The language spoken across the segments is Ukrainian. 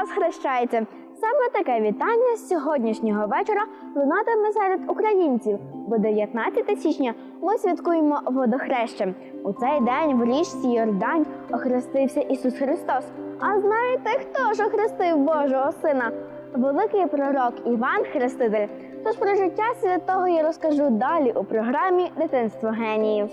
Христос хрещається. Саме таке вітання з сьогоднішнього вечора лунатиме серед українців, бо 19 січня ми святкуємо водохреща. У цей день в річці Йордань охрестився Ісус Христос. А знаєте, хто ж охрестив Божого Сина? Великий пророк Іван Хреститель. Тож про життя святого я розкажу далі у програмі Дитинство геніїв.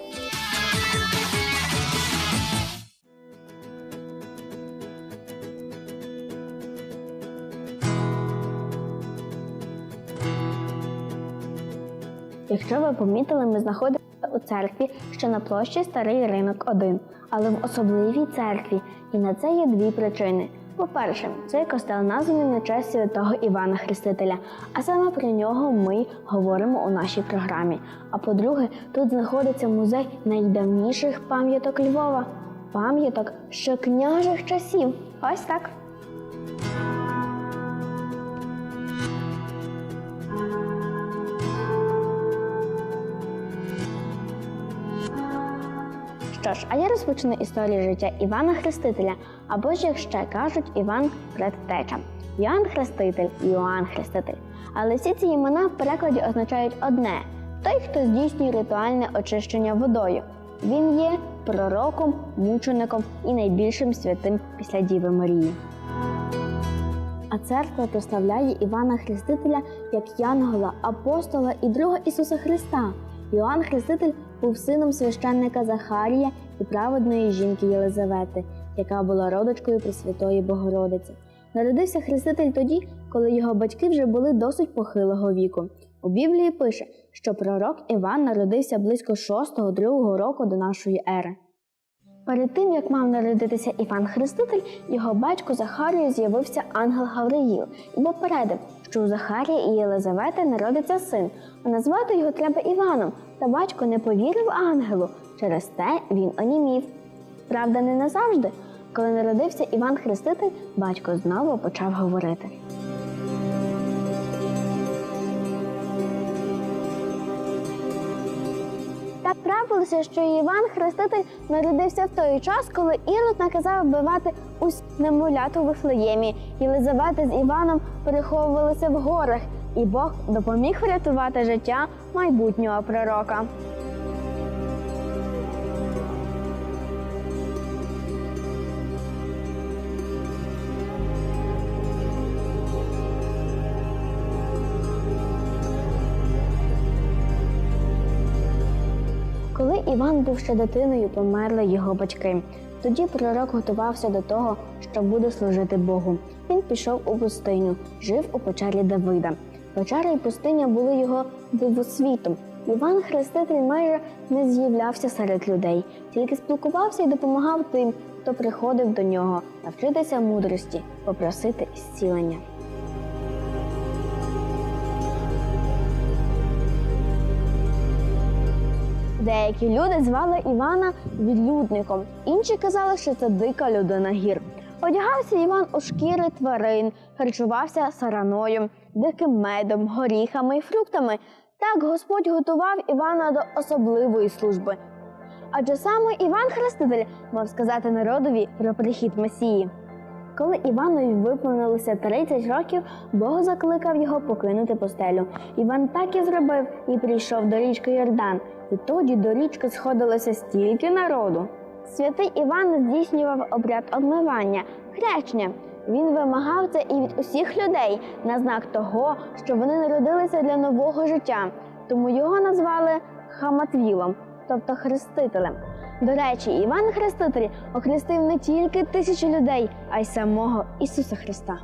Якщо ви помітили, ми знаходимося у церкві, що на площі Старий Ринок 1, але в особливій церкві. І на це є дві причини. По-перше, цей костел названий на честь святого Івана Хрестителя, а саме про нього ми говоримо у нашій програмі. А по-друге, тут знаходиться музей найдавніших пам'яток Львова, пам'яток ще княжих часів. Ось так. Що ж, а я розпочну історію життя Івана Хрестителя, або ж як ще кажуть Іван Предтеча. Йоанн Хреститель, Йоанн Хреститель. Але всі ці імена в перекладі означають одне: той, хто здійснює ритуальне очищення водою. Він є пророком, мучеником і найбільшим святим після Діви Марії. А церква прославляє Івана Хрестителя як Янгола, апостола і друга Ісуса Христа. Йоанн Хреститель був сином священника Захарія і праведної жінки Єлизавети, яка була родочкою Пресвятої Богородиці. Народився Хреститель тоді, коли його батьки вже були досить похилого віку. У Біблії пише, що пророк Іван народився близько 6-2 року до нашої ери. Перед тим, як мав народитися Іван Хреститель, його батько Захарію з'явився ангел Гавриїл і попередив, що у Захарія і Єлизавети народиться син, а назвати його треба Іваном. Та батько не повірив ангелу. Через те він онімів. Правда, не назавжди. Коли народився Іван Хреститель, батько знову почав говорити. Трапилося, що Іван Хреститель народився в той час, коли Ірод наказав вбивати усь немовлят у Вифлеємі. Єлизавета з Іваном переховувалися в горах, і Бог допоміг врятувати життя майбутнього пророка. Коли Іван був ще дитиною, померли його батьки. Тоді пророк готувався до того, що буде служити Богу. Він пішов у пустиню, жив у печері Давида. Печера і пустиня були його дивосвітом. Іван Хреститель майже не з'являвся серед людей, тільки спілкувався і допомагав тим, хто приходив до нього, навчитися мудрості, попросити зцілення. Деякі люди звали Івана відлюдником, інші казали, що це дика людина гір. Одягався Іван у шкіри тварин, харчувався сараною, диким медом, горіхами і фруктами. Так Господь готував Івана до особливої служби. Адже саме Іван Хреститель мав сказати народові про прихід Месії. Коли Іванові виповнилося 30 років, Бог закликав його покинути постелю. Іван так і зробив і прийшов до річки Йордан. Відтоді до річки сходилося стільки народу. Святий Іван здійснював обряд обмивання, хрещення. Він вимагав це і від усіх людей на знак того, що вони народилися для нового життя. Тому його назвали Хаматвілом, тобто хрестителем. До речі, Іван Хреститель охрестив не тільки тисячі людей, а й самого Ісуса Христа.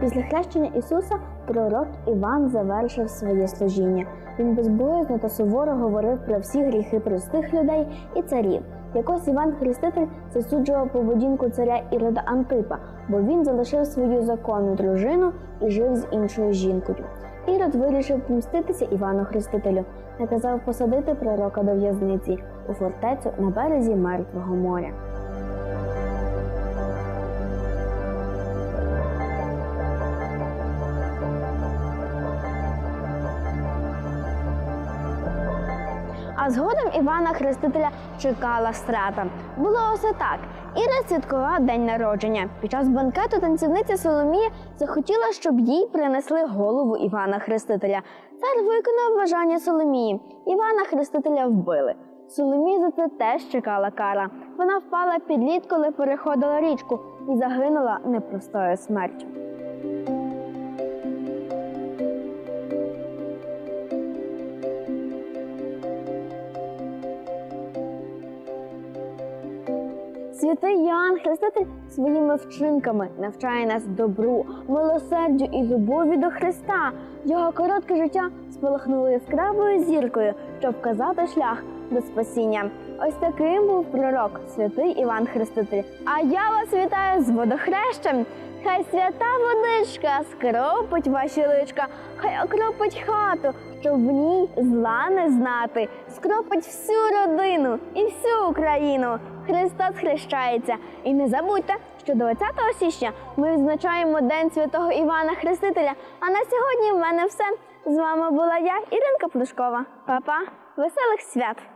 Після хрещення Ісуса пророк Іван завершив своє служіння. Він безбоязно та суворо говорив про всі гріхи простих людей і царів. Якось Іван Хреститель засуджував поведінку царя Ірода Антипа, бо він залишив свою законну дружину і жив з іншою жінкою. Ірод вирішив помститися Івану Хрестителю, наказав посадити пророка до в'язниці у фортецю на березі Мертвого моря. А згодом Івана Хрестителя чекала страта. Було усе так. Іра святкувала день народження. Під час банкету танцівниця Соломія захотіла, щоб їй принесли голову Івана Хрестителя. Цар виконав бажання Соломії. Івана Хрестителя вбили. Соломія за це теж чекала кара. Вона впала під лід, коли переходила річку, і загинула непростою смертю. Святий Йоанн Хреститель своїми вчинками навчає нас добру, милосердю і любові до Христа. Його коротке життя спалахнуло яскравою зіркою, щоб вказати шлях до спасіння. Ось таким був пророк святий Іван Хреститель. А я вас вітаю з водохрещем. Хай свята водичка скропить ваші личка, хай окропить хату, щоб в ній зла не знати, скропить всю родину і всю Україну. Христос хрещається. І не забудьте, що 20 січня ми відзначаємо День святого Івана Хрестителя. А на сьогодні в мене все. З вами була я, Іринка Плюшкова. Па-па, веселих свят!